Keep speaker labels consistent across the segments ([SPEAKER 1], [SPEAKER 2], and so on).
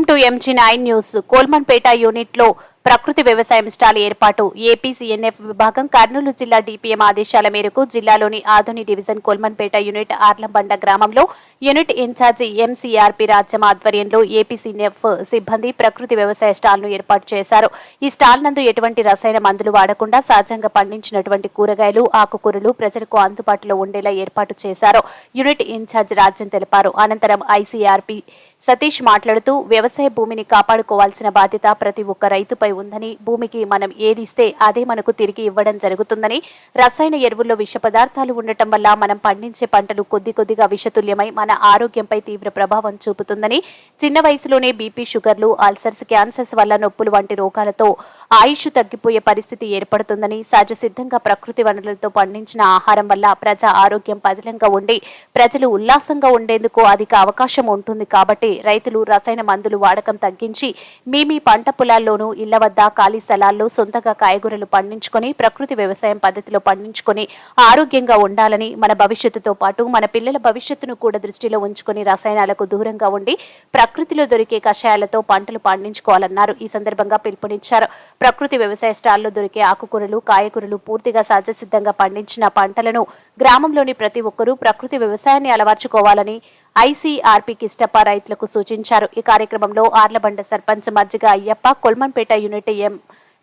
[SPEAKER 1] Welcome to MG nine news Kolmanpeta యూనిట్లో ప్రకృతి వ్యవసాయం స్టాల్ ఏర్పాటు ఏపీసీఎన్ఎఫ్ విభాగం కర్నూలు జిల్లా డిపిఎం ఆదేశాల మేరకు జిల్లాలోని ఆధుని డివిజన్ కొల్మన్పేట యూనిట్ ఆర్లంబండ గ్రామంలో యూనిట్ ఇన్ఛార్జి ఎంసీఆర్పి రాజ్యం ఆధ్వర్యంలో ఏపీసీఎన్ఎఫ్ సిబ్బంది ప్రకృతి వ్యవసాయ స్టాల్ను ఏర్పాటు చేశారు. ఈ స్టాల్ నందు ఎటువంటి రసాయన మందులు వాడకుండా సహజంగా పండించినటువంటి కూరగాయలు ఆకుకూరలు ప్రజలకు అందుబాటులో ఉండేలా ఏర్పాటు చేశారు. యూనిట్ ఇన్ఛార్జ్ రాజ్యం తెలిపారు. అనంతరం ఐసీఆర్పి సతీష్ మాట్లాడుతూ వ్యవసాయ భూమిని కాపాడుకోవాల్సిన బాధ్యత ప్రతి ఒక్క రైతుపై ఉందని భూమికి మనం ఏది ఇస్తే అదే మనకు తిరిగి ఇవ్వడం జరుగుతుందని రసాయన ఎరువుల్లో విష పదార్థాలు ఉండటం వల్ల మనం పండించే పంటలు కొద్ది కొద్దిగా విషతుల్యమై మన ఆరోగ్యంపై తీవ్ర ప్రభావం చూపుతుందని చిన్న వయసులోనే బీపీ షుగర్లు అల్సర్స్ క్యాన్సర్స్ వల్ల నొప్పులు వంటి రోగాలతో ఆయుష్ తగ్గిపోయే పరిస్థితి ఏర్పడుతుందని సహజ సిద్ధంగా ప్రకృతి వనరులతో పండించిన ఆహారం వల్ల ప్రజా ఆరోగ్యం పదిలంగా ఉండి ప్రజలు ఉల్లాసంగా ఉండేందుకు అధిక అవకాశం ఉంటుంది కాబట్టి రైతులు రసాయన మందులు వాడకం తగ్గించి మీ మీ పంట పొలాల్లోనూ ఇళ్ళ వద్ద ఖాళీ స్థలాల్లో సొంతగా కాయగూరలు పండించుకొని ప్రకృతి వ్యవసాయం పద్ధతిలో పండించుకొని ఆరోగ్యంగా ఉండాలని మన భవిష్యత్తుతో పాటు మన పిల్లల భవిష్యత్తును కూడా దృష్టిలో ఉంచుకొని రసాయనాలకు దూరంగా ఉండి ప్రకృతిలో దొరికే కషాయాలతో పంటలు పండించుకోవాలన్నారు. ఈ సందర్భంగా పిలుపునిచ్చారు. ప్రకృతి వ్యవసాయ స్టాల్లో దొరికే ఆకుకూరలు కాయకూరలు పూర్తిగా సహజసిద్ధంగా పండించిన పంటలను గ్రామంలోని ప్రతి ఒక్కరూ ప్రకృతి వ్యవసాయాన్ని అలవర్చుకోవాలని ఐసీఆర్పీకి కిష్టప్ప రైతులకు సూచించారు. ఈ కార్యక్రమంలో Arlabanda sarpanch Majjiga Ayyappa Kolmanpeta unit M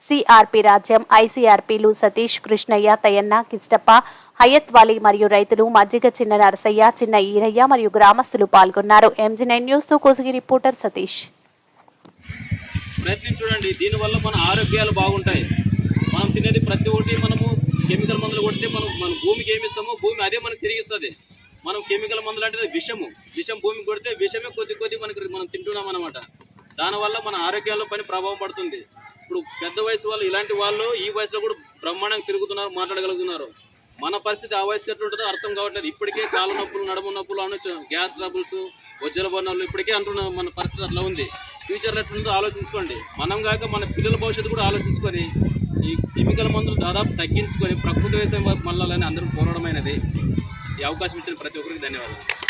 [SPEAKER 1] CRP Rajyam ఐసీఆర్పీలు Satish Krishnaiah తయన్న Kishtappa Hayath వాలి మరియు రైతులు మజ్జిగ చిన్న నరసయ్య చిన్న ఈరయ్య మరియు గ్రామస్తులు పాల్గొన్నారు. ఎంజీ నైన్ న్యూస్తో కోసిగి రిపోర్టర్ సతీష్.
[SPEAKER 2] ప్రయత్నం చూడండి దీనివల్ల మన ఆరోగ్యాలు బాగుంటాయి. మనం తినేది ప్రతి ఒక్కటి మనము కెమికల్ మందులు కొడితే మనం మన భూమికి ఏమిస్తామో భూమి అదే మనకు తిరిగిస్తుంది. మనం కెమికల్ మందులు అంటే విషము. విషం భూమికి కొడితే విషమే కొద్ది కొద్ది మనకి మనం తింటున్నాం అనమాట దానివల్ల మన ఆరోగ్యాల్లో పని ప్రభావం పడుతుంది. ఇప్పుడు పెద్ద వయసు వాళ్ళు ఇలాంటి వాళ్ళు ఈ వయసులో కూడా బ్రహ్మాండంగా తిరుగుతున్నారు మాట్లాడగలుగుతున్నారు. మన పరిస్థితి ఆ వయసుకి ఎట్లా ఉంటుందో అర్థం కావట్లేదు. ఇప్పటికే కాలు నొప్పులు నడుము నొప్పులు అనొచ్చు గ్యాస్ ట్రబుల్స్ వజ్జల బొన్నాలు ఇప్పటికే అంటున్నారు మన పరిస్థితి అట్లా ఉంది. ఫ్యూచర్లో ఎట్లుందో ఆలోచించుకోండి. మనం కాక మన పిల్లల భవిష్యత్తు కూడా ఆలోచించుకొని ఈ కెమికల్ మందులు దాదాపు తగ్గించుకొని ప్రకృతి వ్యవసాయం మళ్ళాలని అందరూ పోరాడమైనది. ఈ అవకాశం ఇచ్చిన ప్రతి ఒక్కరికి ధన్యవాదాలు.